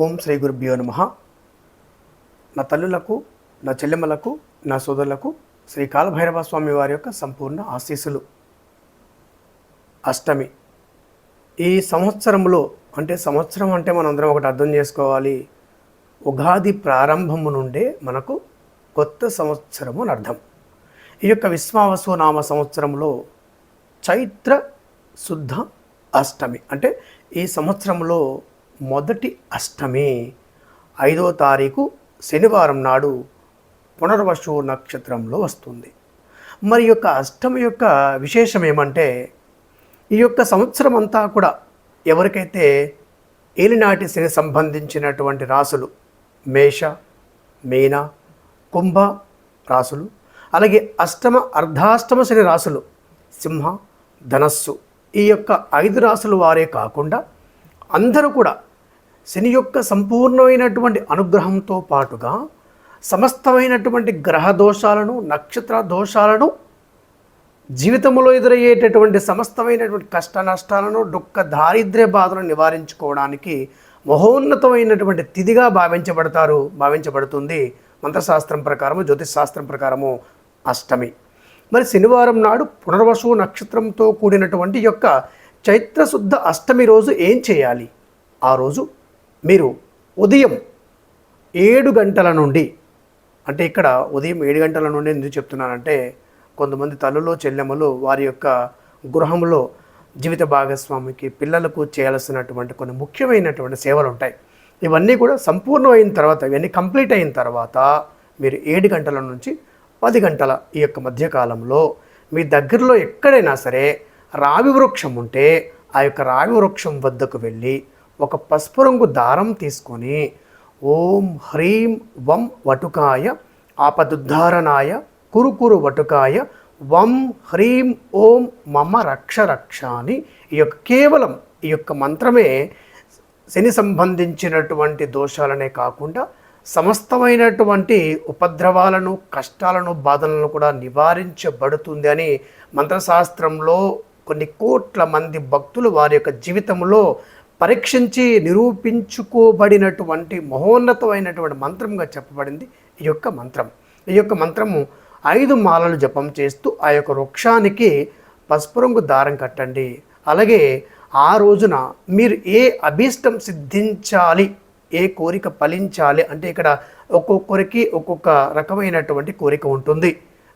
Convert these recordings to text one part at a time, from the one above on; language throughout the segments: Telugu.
ఓం శ్రీ గురుభ్యో నమ. నా తల్లులకు నా చెల్లెమ్మలకు నా సోదరులకు శ్రీ కాలభైరవ స్వామి వారి యొక్క సంపూర్ణ ఆశీస్సులు. అష్టమి. ఈ సంవత్సరంలో అంటే సంవత్సరం అంటే మనందరం ఒకటి అర్థం చేసుకోవాలి. ఉగాది ప్రారంభము నుండే మనకు కొత్త సంవత్సరము అని అర్థం. ఈ యొక్క విశ్వావసు నామ సంవత్సరంలో చైత్ర శుద్ధ అష్టమి. అంటే ఈ సంవత్సరంలో మొదటి అష్టమి. ఐదో తారీఖు శనివారం నాడు పునర్వసు నక్షత్రంలో వస్తుంది. మరి యొక్క అష్టమి యొక్క విశేషం ఏమంటే ఈ యొక్క సంవత్సరం అంతా కూడా ఎవరికైతే ఏలినాటి శని సంబంధించినటువంటి రాసులు మేష మీన కుంభ రాసులు అలాగే అష్టమ అర్ధాష్టమ శని రాసులు సింహ ధనస్సు ఈ యొక్క ఐదు రాసులు వారే కాకుండా అందరూ కూడా శని యొక్క సంపూర్ణమైనటువంటి అనుగ్రహంతో పాటుగా సమస్తమైనటువంటి గ్రహ దోషాలను నక్షత్ర దోషాలను జీవితంలో ఎదురయ్యేటటువంటి సమస్తమైనటువంటి కష్ట నష్టాలను దుఃఖ దారిద్ర్య బాధలను నివారించుకోవడానికి మహోన్నతమైనటువంటి తిథిగా భావించబడతారు భావించబడుతుంది. మంత్రశాస్త్రం ప్రకారము జ్యోతిష్ శాస్త్రం ప్రకారము అష్టమి. మరి శనివారం నాడు పునర్వసు నక్షత్రంతో కూడినటువంటి యొక్క చైత్రశుద్ధ అష్టమి రోజు ఏం చేయాలి? ఆ రోజు మీరు ఉదయం ఏడు గంటల నుండి అంటే ఇక్కడ ఉదయం ఏడు గంటల నుండి ఎందుకు చెప్తున్నానంటే కొంతమంది తల్లులు చెల్లెమ్మలు వారి యొక్క గృహంలో జీవిత భాగస్వామికి పిల్లలకు చేయాల్సినటువంటి కొన్ని ముఖ్యమైనటువంటి సేవలు ఉంటాయి. ఇవన్నీ కూడా సంపూర్ణమైన తర్వాత ఇవన్నీ కంప్లీట్ అయిన తర్వాత మీరు ఏడు గంటల నుంచి పది గంటల ఈ యొక్క మధ్యకాలంలో మీ దగ్గరలో ఎక్కడైనా సరే రావి వృక్షం ఉంటే ఆ యొక్క రావి వృక్షం వద్దకు వెళ్ళి ఒక పసుపు రంగు దారం తీసుకొని ఓం హ్రీం వం వటుకాయ ఆపదుద్ధారణాయ కురుకురు వటుకాయ వం హ్రీం ఓం మమ రక్ష రక్ష అని ఈ యొక్క కేవలం ఈ యొక్క మంత్రమే శని సంబంధించినటువంటి దోషాలనే కాకుండా సమస్తమైనటువంటి ఉపద్రవాలను కష్టాలను బాధలను కూడా నివారించబడుతుంది అని మంత్రశాస్త్రంలో కొన్ని కోట్ల మంది భక్తులు వారి యొక్క జీవితంలో పరీక్షించి నిరూపించుకోబడినటువంటి మహోన్నతమైనటువంటి మంత్రంగా చెప్పబడింది ఈ యొక్క మంత్రం. ఈ యొక్క మంత్రము ఐదు మాలలు జపం చేస్తూ ఆ యొక్క వృక్షానికి పసుపు రంగు దారం కట్టండి. అలాగే ఆ రోజున మీరు ఏ అభీష్టం సిద్ధించాలి ఏ కోరిక ఫలించాలి అంటే ఇక్కడ ఒక్కొక్కరికి ఒక్కొక్క రకమైనటువంటి కోరిక ఉంటుంది.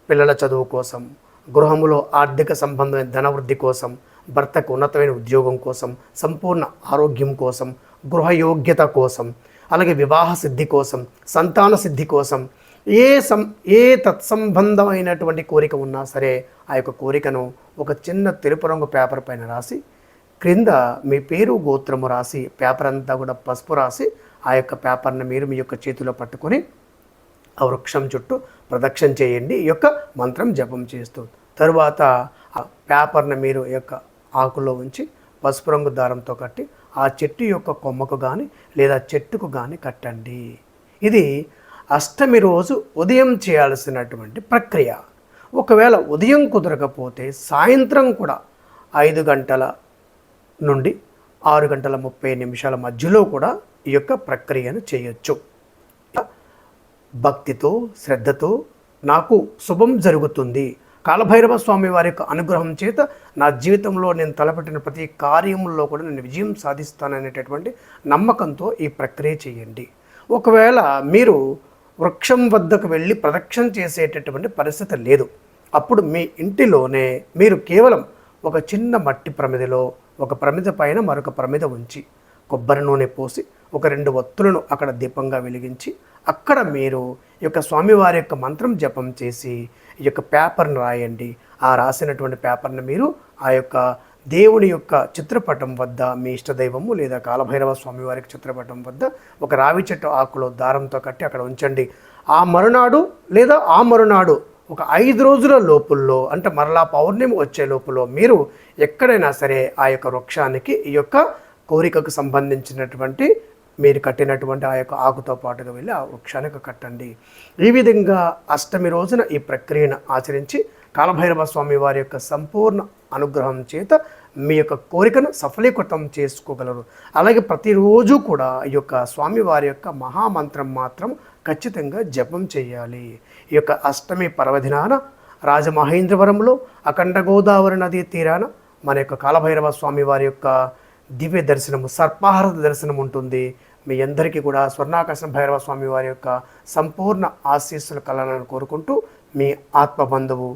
పిల్లల చదువు కోసం గృహములో ఆర్థిక సంబంధమైన ధనవృద్ధి కోసం భర్తకు ఉన్నతమైన ఉద్యోగం కోసం సంపూర్ణ ఆరోగ్యం కోసం గృహయోగ్యత కోసం అలాగే వివాహ సిద్ధి కోసం సంతాన సిద్ధి కోసం ఏ సం ఏ తత్సంబంధమైనటువంటి కోరిక ఉన్నా సరే ఆ యొక్క కోరికను ఒక చిన్న తెలుపు రంగు పేపర్ పైన రాసి క్రింద మీ పేరు గోత్రము రాసి పేపర్ అంతా కూడా పసుపు రాసి ఆ యొక్క పేపర్ని మీరు మీ యొక్క చేతిలో పట్టుకొని ఆ వృక్షం చుట్టూ ప్రదక్షిణ చేయండి. ఈ యొక్క మంత్రం జపం చేస్తూ తరువాత ఆ పేపర్ని మీరు యొక్క ఆకులో ఉంచి పసుపు రంగు దారంతో కట్టి ఆ చెట్టు యొక్క కొమ్మకు కానీ లేదా చెట్టుకు కానీ కట్టండి. ఇది అష్టమి రోజు ఉదయం చేయాల్సినటువంటి ప్రక్రియ. ఒకవేళ ఉదయం కుదరకపోతే సాయంత్రం కూడా ఐదు గంటల నుండి ఆరు గంటల ముప్పై నిమిషాల మధ్యలో కూడా ఈ యొక్క ప్రక్రియను చేయొచ్చు. భక్తితో శ్రద్ధతో నాకు శుభం జరుగుతుంది. కాలభైరవ స్వామి వారి యొక్క అనుగ్రహం చేత నా జీవితంలో నేను తలపెట్టిన ప్రతి కార్యంలో కూడా నేను విజయం సాధిస్తాననేటటువంటి నమ్మకంతో ఈ ప్రక్రియ చేయండి. ఒకవేళ మీరు వృక్షం వద్దకు వెళ్ళి ప్రదక్షిణ చేసేటటువంటి పరిస్థితి లేదు. అప్పుడు మీ ఇంటిలోనే మీరు కేవలం ఒక చిన్న మట్టి ప్రమిదలో ఒక ప్రమిద పైన మరొక ప్రమిద ఉంచి కొబ్బరి నూనె పోసి ఒక రెండు ఒత్తులను అక్కడ దీపంగా వెలిగించి అక్కడ మీరు ఈ యొక్క స్వామివారి యొక్క మంత్రం జపం చేసి ఈ యొక్క పేపర్ను రాయండి. ఆ రాసినటువంటి పేపర్ను మీరు ఆ యొక్క దేవుని యొక్క చిత్రపటం వద్ద మీ ఇష్టదైవము లేదా కాలభైరవ స్వామివారి చిత్రపటం వద్ద ఒక రావి చెట్టు ఆకులో దారంతో కట్టి అక్కడ ఉంచండి. ఆ మరునాడు లేదా ఆ మరునాడు ఒక ఐదు రోజుల లోపుల్లో అంటే మరలా పౌర్ణమి వచ్చే లోపులో మీరు ఎక్కడైనా సరే ఆ యొక్క వృక్షానికి ఈ యొక్క కోరికకు సంబంధించినటువంటి మీరు కట్టినటువంటి ఆ యొక్క ఆకుతో పాటుగా వెళ్ళి ఆ వృక్షానికి కట్టండి. ఈ విధంగా అష్టమి రోజున ఈ ప్రక్రియను ఆచరించి కాలభైరవ స్వామి వారి యొక్క సంపూర్ణ అనుగ్రహం చేత మీ యొక్క కోరికను సఫలీకృతం చేసుకోగలరు. అలాగే ప్రతిరోజు కూడా ఈ యొక్క స్వామి వారి యొక్క మహామంత్రం మాత్రం ఖచ్చితంగా జపం చేయాలి. ఈ యొక్క అష్టమి పర్వదినాన రాజమహేంద్రవరంలో అఖండ గోదావరి నదీ తీరాన మన యొక్క కాలభైరవ స్వామి వారి యొక్క దివ్య దర్శనము సర్పాహారత దర్శనం ఉంటుంది. మీ అందరికీ కూడా స్వర్ణాకర్షణ భైరవ స్వామి వారి యొక్క సంపూర్ణ ఆశీస్సులు కలాలని కోరుకుంటూ మీ ఆత్మబంధువు